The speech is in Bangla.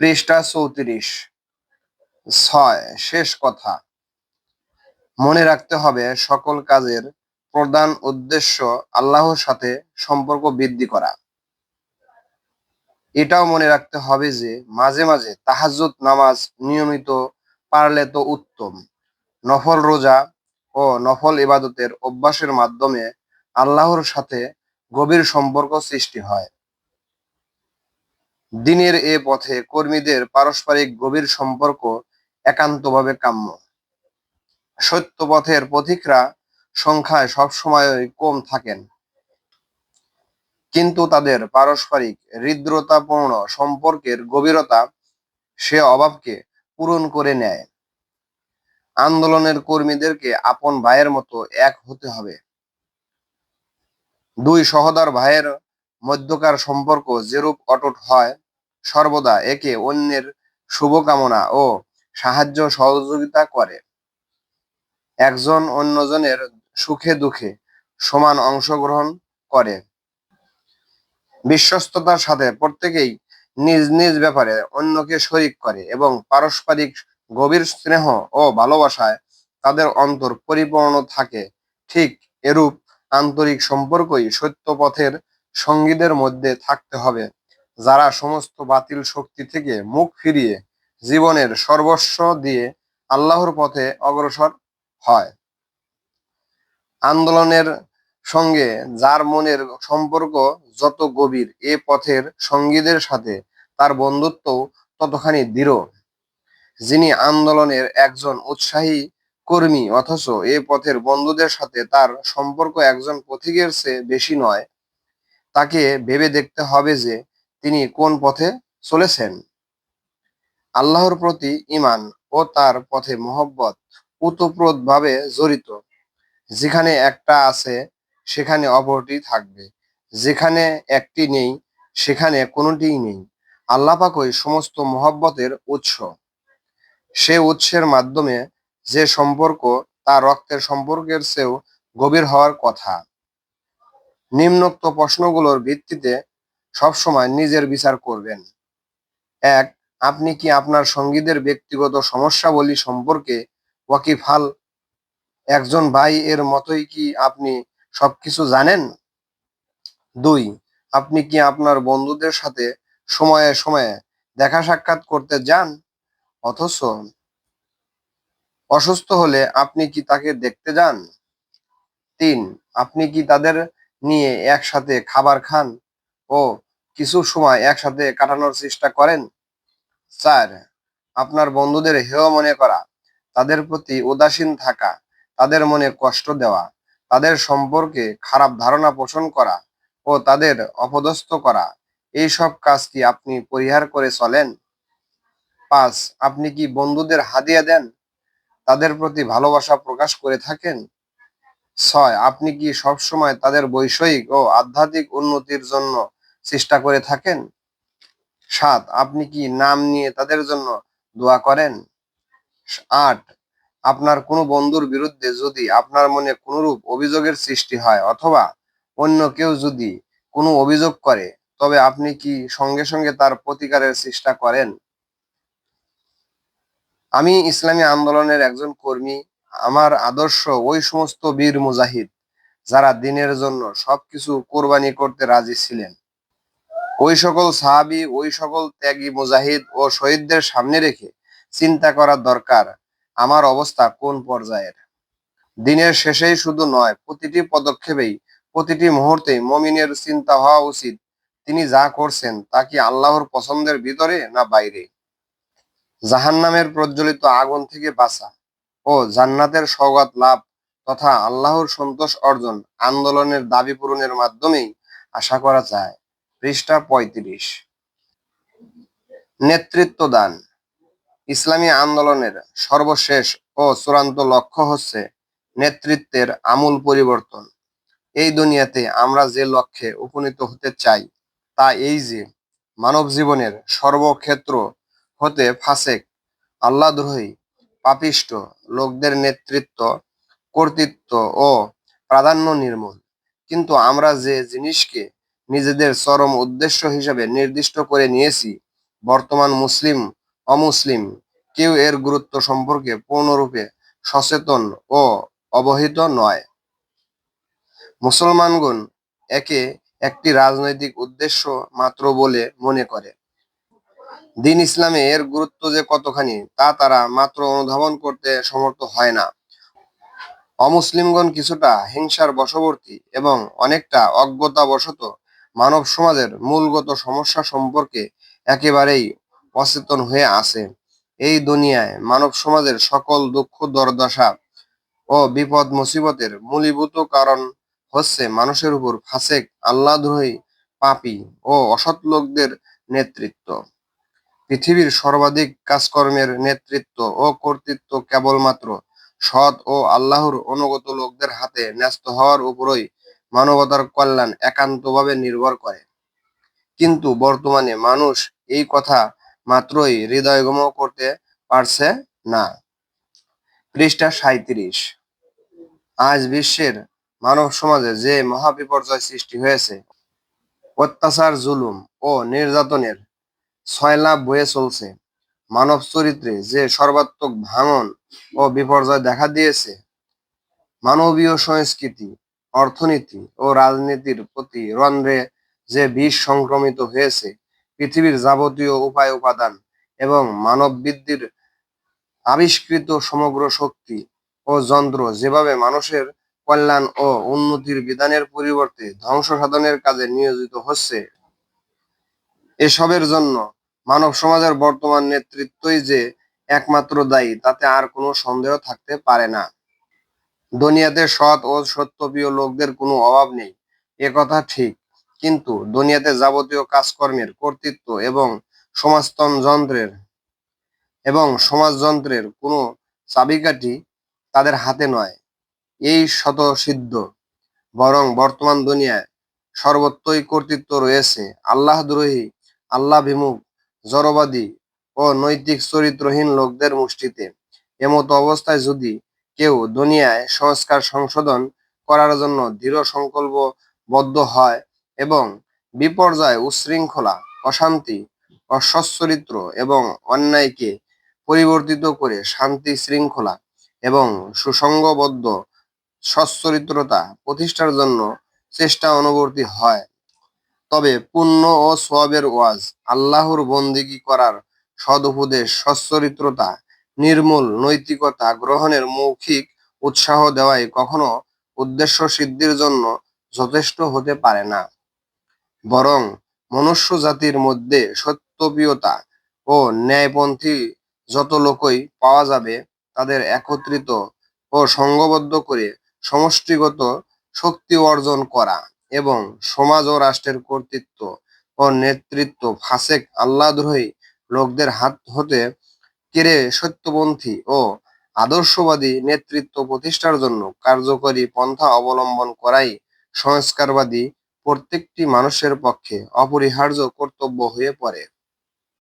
পৃষ্ঠা চৌত্রিশ। ছয়, শেষ কথা। মনে রাখতে হবে, সকল কাজের প্রধান উদ্দেশ্য আল্লাহর সাথে সম্পর্ক বৃদ্ধি করা। এটাও মনে রাখতে হবে যে, মাঝে মাঝে তাহাজ্জুদ নামাজ নিয়মিত পারলে তো উত্তম। নফল রোজা ও নফল ইবাদতের অভ্যাসের মাধ্যমে আল্লাহর সাথে গভীর সম্পর্ক সৃষ্টি হয়। দিনের এ পথে কর্মীদের পারস্পরিক গভীর সম্পর্ক একান্তভাবে কাম্য। সত্য পথের পথিকরা সংখ্যায় সবসময়ই কম থাকেন। কিন্তু তাদের পারস্পরিক হৃদ্রতাপূর্ণ সম্পর্কের গভীরতা সে অভাবকে পূরণ করে নেয়। আন্দোলনের কর্মীদেরকে আপন ভাইয়ের মতো এক হতে হবে। দুই সহদর ভাইয়ের মধ্যকার সম্পর্ক যেরূপ অটুট হয় সর্বদা একে অন্যের শুভকামনা ও সাহায্য সহযোগিতা করে। একজন অন্যজনের সুখে দুঃখে সমান অংশগ্রহণ করে। বিশ্বস্ততার সাথে প্রত্যেকেই নিজ নিজ ব্যাপারে অন্যকে শরিক করে এবং পারস্পরিক গভীর স্নেহ ও ভালোবাসায় তাদের অন্তর পরিপূর্ণ থাকে। ঠিক এরূপ আন্তরিক সম্পর্কই সত্য পথের সঙ্গীদের মধ্যে থাকতে হবে। যারা সমস্ত বাতিল শক্তি থেকে মুখ ফিরিয়ে জীবনের সর্বস্ব দিয়ে আল্লাহর পথে অগ্রসর হয়। আন্দোলনের সঙ্গে যার মনের সম্পর্ক যত গভীর, এ পথের সঙ্গীদের সাথে তার বন্ধুত্ব ততখানি দৃঢ়। যিনি আন্দোলনের একজন উৎসাহী কর্মী, অথচ এ পথের বন্ধুদের সাথে তার সম্পর্ক একজন পথিকের চেয়ে বেশি নয়, তাকে ভেবে দেখতে হবে যে তিনি কোন পথে চলেছেন? আল্লাহর প্রতি ইমান ও তার পথে মোহব্বত ভাবে জড়িত। যেখানে একটা আছে, সেখানে অপরটি থাকবে। যেখানে একটি নেই, সেখানে কোনোটিই নেই। আল্লাপাকই সমস্ত মহব্বতের উৎস। সে উৎসের মাধ্যমে যে সম্পর্ক তার রক্তের সম্পর্কের চেয়েও গভীর হওয়ার কথা। নিম্নোক্ত প্রশ্নগুলোর ভিত্তিতে সবসময় নিজের বিচার করবেন। এক, আপনি কি আপনার সঙ্গীদের ব্যক্তিগত সমস্যাবলী সম্পর্কে ওয়াকিফাল একজন ভাই এর মতোই কি আপনি সবকিছু জানেন? দুই, আপনি কি আপনার বন্ধুদের সাথে সময়ে সময়ে দেখা সাক্ষাৎ করতে যান? অথচ অসুস্থ হলে আপনি কি তাকে দেখতে যান? তিন, আপনি কি তাদের নিয়ে একসাথে খাবার খান? ও, কিছু সময় একসাথে কাটানোর চেষ্টা করেন? চার আপনার বন্ধুদের হেয় মনে করা, তাদের প্রতি উদাসীন থাকা, তাদের মনে কষ্ট দেওয়া, তাদের সম্পর্কে খারাপ ধারণা পোষণ করা ও তাদের অপদস্থ করা এই সব কাজ কি আপনি পরিহার করে চলেন? পাঁচ, আপনি কি বন্ধুদের হাদিয়া দেন? তাদের প্রতি ভালোবাসা প্রকাশ করে থাকেন? ছয়, আপনি কি সবসময় তাদের বৈষয়িক ও আধ্যাত্মিক উন্নতির জন্য চেষ্টা করে থাকেন? সাত, আপনি কি নাম নিয়ে তাদের জন্য দোয়া করেন? আট, আপনার কোনো বন্ধুর বিরুদ্ধে যদি আপনার মনে কোনরূপ অভিযোগের সৃষ্টি হয় অথবা অন্য কেউ যদি কোনো অভিযোগ করে, তবে আপনি কি সঙ্গে সঙ্গে তার প্রতিকারের চেষ্টা করেন? আমি ইসলামী আন্দোলনের একজন কর্মী, আমার আদর্শ ওই সমস্ত বীর মুজাহিদ, যারা দিনের জন্য সবকিছু কোরবানি করতে রাজি ছিলেন। ওই সকল সাহাবি, ওই সকল ত্যাগী মুজাহিদ ও শহীদদের সামনে রেখে চিন্তা করা দরকার, আমার অবস্থা কোন পর্যায়ের? দিনের শেষেই শুধু নয়, প্রতিটি পদক্ষেপেই, প্রতিটি মুহূর্তে মমিনের চিন্তা হওয়া উচিত। তিনি যা করছেন, তা কি আল্লাহর পছন্দের ভিতরে না বাইরে? জাহান্নামের প্রজ্বলিত আগুন থেকে বাঁচা ও জান্নাতের সৌগাত লাভ তথা আল্লাহর সন্তোষ অর্জন আন্দোলনের দাবি পূরণের মাধ্যমেই আশা করা যায়। পৃষ্ঠা পঁয়ত্রিশ। নেতৃত্ব দান ইসলামী আন্দোলনের সর্বশেষ ও চূড়ান্ত লক্ষ্য হচ্ছে নেতৃত্বের আমূল পরিবর্তন। এই দুনিয়াতে আমরা যে লক্ষ্যে উপনীত হতে চাই, তা এই যে মানব জীবনের সর্বক্ষেত্র হতে ফাসেক আল্লাদ্রোহী পাপিষ্ট লোকদের নেতৃত্ব, কর্তৃত্ব ও প্রাধান্য নির্মূল। কিন্তু আমরা যে জিনিসকে নিজেদের চরম উদ্দেশ্য হিসেবে নির্দিষ্ট করে নিয়েছি। বর্তমান মুসলিম, অমুসলিম, কেউ এর গুরুত্ব সম্পর্কে পূর্ণরূপে সচেতন ও অবহিত নয়। মুসলমানগণ একে একটি রাজনৈতিক উদ্দেশ্য মাত্র বলে মনে করে। দিন ইসলামে এর গুরুত্ব যে কতখানি, তা তারা মাত্র অনুধাবন করতে সমর্থ হয় না। অমুসলিমগণ কিছুটা হিংসার বশবর্তী এবং অনেকটা অজ্ঞতাবশত মানব সমাজের মূলগত সমস্যা সম্পর্কে একেবারেই অচেতন হয়ে আছে। এই দুনিয়ায় মানব সমাজের সকল দুঃখ, দরদশা ও বিপদ, মুসিবতের মূলীভূত কারণ হচ্ছে মানুষের উপর ফাসেক আল্লাহদ্রোহী পাপি ও অসৎ লোকদের নেতৃত্ব। পৃথিবীর সর্বাধিক কাজকর্মের নেতৃত্ব ও কর্তৃত্ব কেবলমাত্র সৎ ও আল্লাহর অনুগত লোকদের হাতে ন্যস্ত হওয়ার উপরই মানবতার কল্যাণ একান্তভাবে নির্ভর করে। কিন্তু বর্তমানে মানুষ এই কথা মাত্রই হৃদয়গম করতে পারছে না। পৃষ্ঠা সাঁইত্রিশ। আজ বিশ্বের মানব সমাজে যে মহাবিপর্যয় সৃষ্টি হয়েছে, অত্যাচার, জুলুম ও নির্যাতনের ছয়লাভ বয়ে চলছে। মানব চরিত্রে যে সর্বাত্মক ভাঙন ও বিপর্যয় দেখা দিয়েছে, মানবীয় সংস্কৃতি অর্থনীতি ও রাজনীতির প্রতি রন্ধ্রে যে বিষ সংক্রমিত হয়েছে, পৃথিবীর যাবতীয় উপায় উপাদান এবং মানব বৃদ্ধির আবিষ্কৃত সমগ্র শক্তি ও যন্ত্র যেভাবে মানুষের কল্যাণ ও উন্নতির বিধানের পরিবর্তে ধ্বংস সাধনের কাজে নিয়োজিত হচ্ছে, এসবের জন্য মানব সমাজের বর্তমান নেতৃত্বই যে একমাত্র দায়ী, তাতে আর কোনো সন্দেহ থাকতে পারে না। দুনিয়াতে সৎ ও সত্যপ্রিয় লোকদের কোনো অভাব নেই। এ কথা ঠিক। কিন্তু দুনিয়াতে যাবতীয় কাজকর্মের কর্তৃত্ব এবং সমাজতন যন্ত্রের এবং সমাজযন্ত্রের কোনো চাবিকাঠি তাদের হাতে নয়। এই শতসিদ্ধ বরং বর্তমান দুনিয়ায় সর্বত্রই কর্তৃত্ব রয়েছে। আল্লাহদ্রোহী আল্লাহ বিমুখ জড়বাদী ও নৈতিক চরিত্রহীন লোকদের মুষ্টিতে। এমতো অবস্থায় যদি কেউ দুনিয়ায় সংস্কার সংশোধন করার জন্য দৃঢ় সংকল্পবদ্ধ হয় এবং বিপর্যয়, উশৃঙ্খলা, অশান্তি, অসচ্চরিত্র এবং অন্যায়কে পরিবর্তিত করে শান্তি শৃঙ্খলা এবং সুসংগবদ্ধ সচ্চরিত্রতা প্রতিষ্ঠার জন্য চেষ্টা অনুবর্তী হয়। তবে পুণ্য ও সোয়াবের ওয়াজ আল্লাহর বন্দিগি করার সদুপদেশ সচ্চরিত্রতা নির্মূল নৈতিকতা গ্রহণের মৌখিক উৎসাহ দেওয়াই কখনো উদ্দেশ্য সিদ্ধির জন্য যথেষ্ট হতে পারে না। বরং মনুষ্য জাতির মধ্যে সত্যপ্রিয়তা ও ন্যায়পন্থী যত লোকই পাওয়া যাবে, তাদের একত্রিত ও সংঘবদ্ধ করে সমষ্টিগত শক্তি অর্জন করা এবং সমাজ ও রাষ্ট্রের কর্তৃত্ব ও নেতৃত্ব ফাসেক আল্লাহদ্রোহী লোকদের হাত হতে কেড়ে সত্যপন্থী ও আদর্শবাদী নেতৃত্ব প্রতিষ্ঠার জন্য কার্যকরী পন্থা অবলম্বন করাই সংস্কারবাদী প্রত্যেকটি মানুষের পক্ষে অপরিহার্য কর্তব্য হয়ে পড়ে।